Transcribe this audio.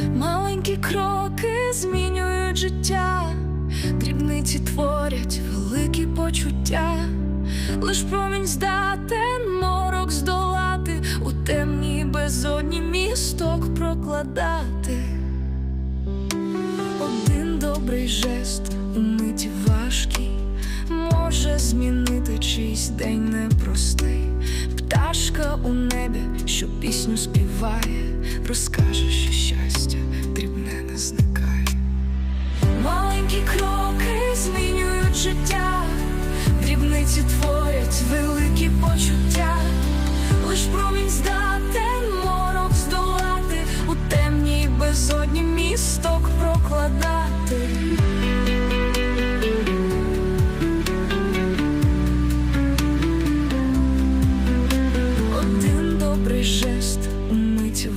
Маленькі кроки змінюють життя, дрібниці творять великі почуття, лиш промінь здатен морок здолати, у темній безодні місток прокладати. Один добрий жест у миті важкий може змінити чийсь день непростий. Пташка у небі, що пісню співає, розкаже, що Таємниці творять великі почуття, лиш промінь здатен морок здолати у темній безодні місток прокладати. Один добрий жест умить.